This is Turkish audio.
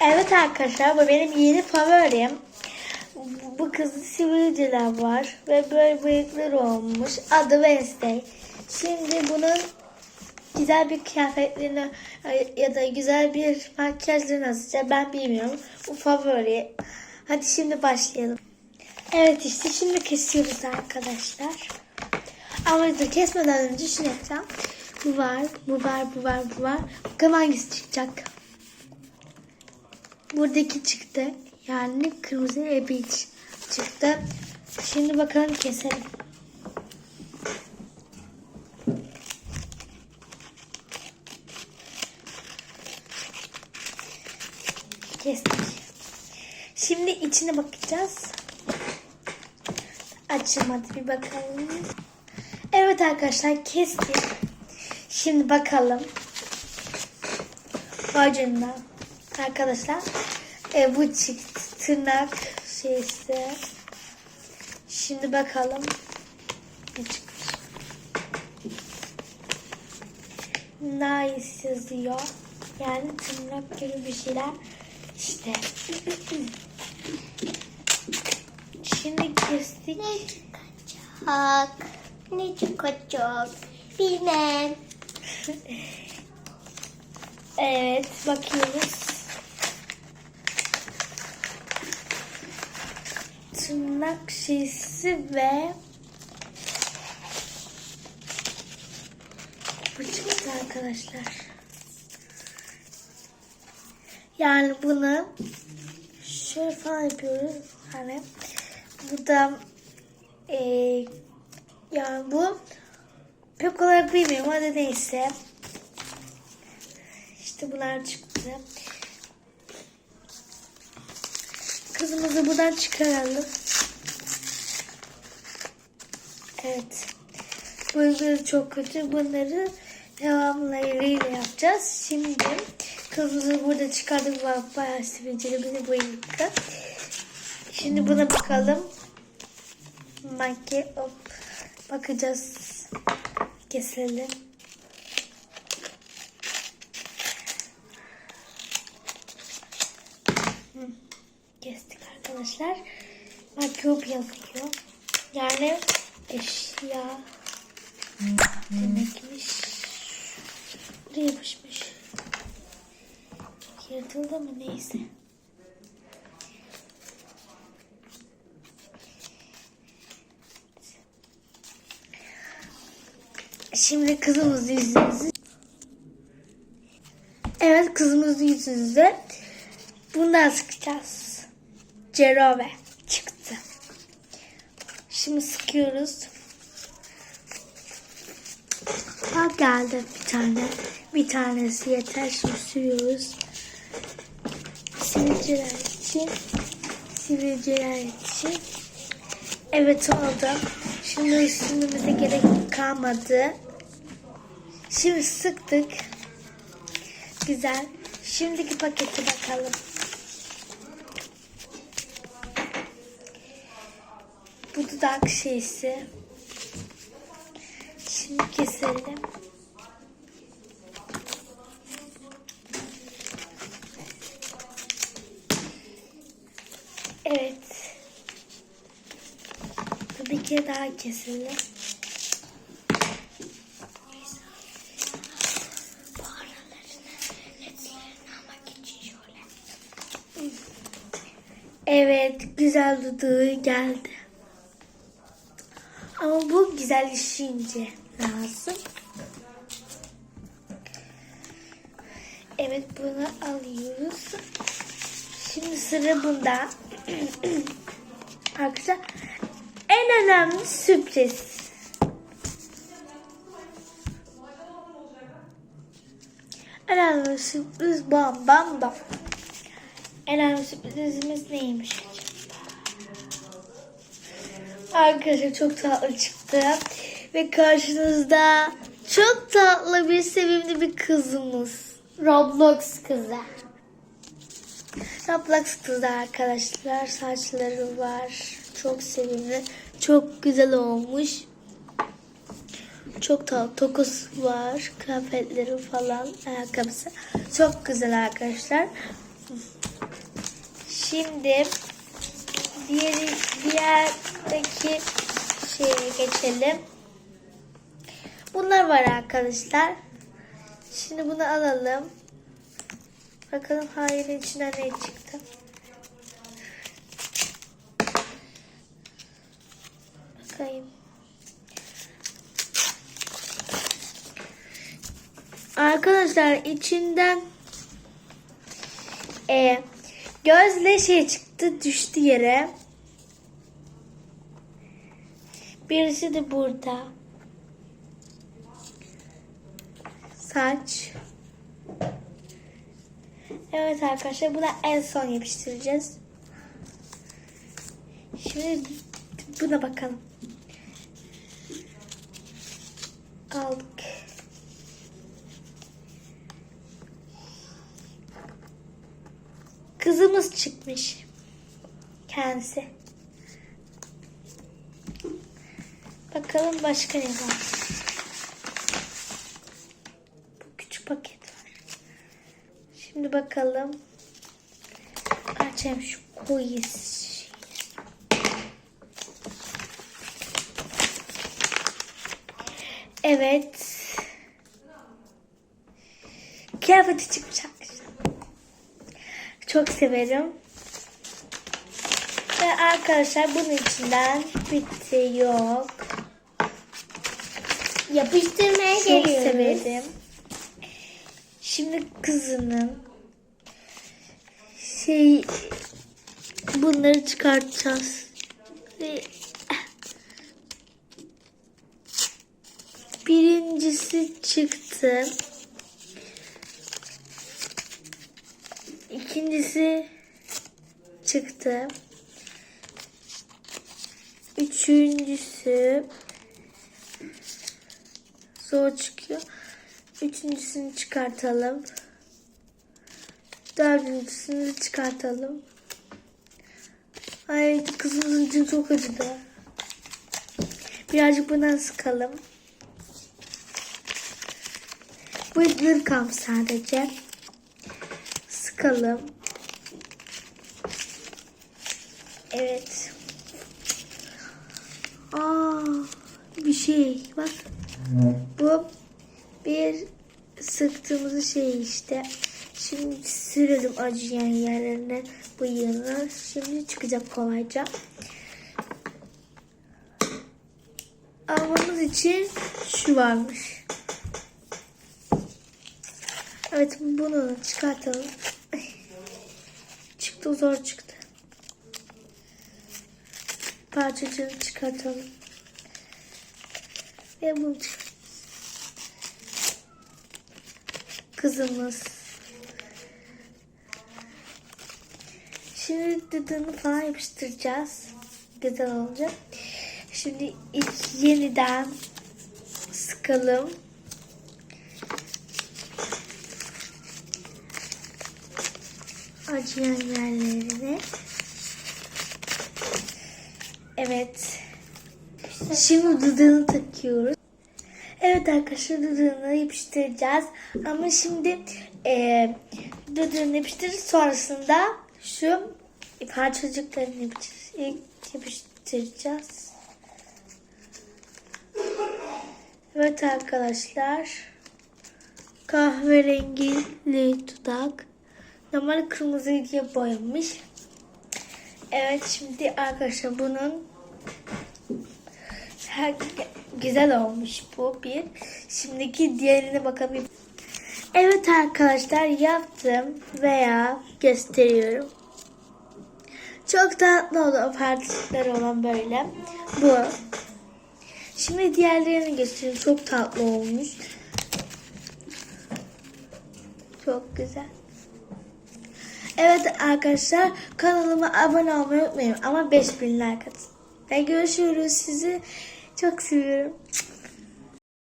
Evet arkadaşlar bu benim yeni favorim. Bu kızın sivilceler var ve böyle bıyıklar olmuş. Adı Wednesday. Şimdi bunun güzel bir kıyafetlerini ya da güzel bir makyajlarını asacağım. Ben bilmiyorum. Bu favori. Hadi şimdi başlayalım. Evet işte şimdi kesiyoruz arkadaşlar. Ama dur kesmeden önce şunu yapacağım. Bu var, bu var, bu var, bu var. Bakalım hangisi çıkacak. Buradaki çıktı. Yani kırmızı ebiç çıktı. Şimdi bakalım keselim. Kestik. Şimdi içine bakacağız. Açılmadı bir bakalım. Evet arkadaşlar kestik. Şimdi bakalım. Bacımdan. Arkadaşlar e, bu çıktı. Tırnak şeysi. Şimdi bakalım. Ne çıkmış. Nice yazıyor. Yani tırnak gibi bir şeyler. İşte. Şimdi kestik. Hak. Ne çıkacak? Bilmem. Evet bakıyoruz. Tırnak şişesi ve bu çıktı arkadaşlar. Yani bunu şöyle falan yapıyoruz. Hani bu da eee yani bu pek olarak bilmiyorum hadi neyse. İşte bunlar çıktı. Kızımızı buradan çıkaralım. Evet. Bu yüzden çok kötü. Bunları devamlarıyla yapacağız. Şimdi kızımızı burada çıkardık. Bak bayağı sivilceli bizi bu yıktı. Şimdi buna bakalım. Hop. Bakacağız. Keselim. kestik arkadaşlar. Makyop yazıyor. Yani eşya demekmiş. Buraya yapışmış. Yırtıldı mı neyse. Şimdi kızımız yüzünüzü Evet kızımız yüzünüzü bundan sıkacağız. Cerove çıktı. Şimdi sıkıyoruz. Bak geldi bir tane. Bir tanesi yeter. Şimdi sürüyoruz. Sivilceler için. Sivilceler için. Evet oldu. Şimdi üstümüze gerek kalmadı. Şimdi sıktık. Güzel. Şimdiki paketi bakalım. Bu dudak şeysi. Şimdi keselim. Evet. Bu bir kere daha keselim. Evet, güzel dudağı geldi. Ama bu güzel işince lazım. Evet, bunu alıyoruz. Şimdi sıra bunda. Arkadaşlar, en önemli sürpriz. En önemli sürpriz bam bam bam. En önemli sürprizimiz neymiş acaba? Arkadaşlar çok tatlı çıktı. Ve karşınızda çok tatlı bir sevimli bir kızımız. Roblox kızı. Roblox kızı arkadaşlar. Saçları var. Çok sevimli. Çok güzel olmuş. Çok tatlı. Tokusu var. Kıyafetleri falan. Ayakkabısı. Çok güzel arkadaşlar. Şimdi diğeri diğerdeki şeye geçelim. Bunlar var arkadaşlar. Şimdi bunu alalım. Bakalım hayırın içinden ne çıktı. Bakayım. Arkadaşlar içinden e, gözle şey çıktı düştü yere. Birisi de burada. Saç. Evet arkadaşlar buna en son yapıştıracağız. Şimdi buna bakalım. Aldık. Kızımız çıkmış. Kendisi. Bakalım başka ne var. Bu küçük paket var. Şimdi bakalım. Açayım şu koyu. Evet. Kıyafeti çıkmış arkadaşlar. Çok severim. Ve arkadaşlar bunun içinden bitti yok. Yapıştırmaya Çok geliyoruz. severim. Şimdi kızının şey bunları çıkartacağız. Ve birincisi çıktı. İkincisi çıktı. Üçüncüsü zor çıkıyor. Üçüncüsünü çıkartalım. Dördüncüsünü çıkartalım. Ay kızımızın canı çok acıdı. Birazcık bundan sıkalım. Bu ipleri kalmış sadece. Sıkalım. Evet. Aa, bir şey bak. Bu bir sıktığımız şey işte. Şimdi sürelim acıyan yerlerine bıyığını. Şimdi çıkacak kolayca. Almamız için şu varmış. Evet bunu çıkartalım. Çıktı zor çıktı. Parçacığını çıkartalım. Ve çıkart. Kızımız. Şimdi dıdığını falan yapıştıracağız. Güzel olacak. Şimdi ilk yeniden sıkalım. Acıyan yerlerine. Evet. Şimdi dudağını takıyoruz. Evet arkadaşlar dudağını yapıştıracağız. Ama şimdi e, dudağını yapıştırıp sonrasında şu parçacıklarını yapıştıracağız. Evet arkadaşlar. Kahverengili dudak. Normal kırmızı diye boyamış. Evet şimdi arkadaşlar bunun güzel olmuş bu bir. Şimdiki diğerine bakalım. Evet arkadaşlar yaptım veya gösteriyorum. Çok tatlı oldu apartlıkları olan böyle. Bu. Şimdi diğerlerini göstereyim. Çok tatlı olmuş. Çok güzel. Evet arkadaşlar kanalıma abone olmayı unutmayın ama 5000 like atın. Ve görüşürüz sizi çok seviyorum.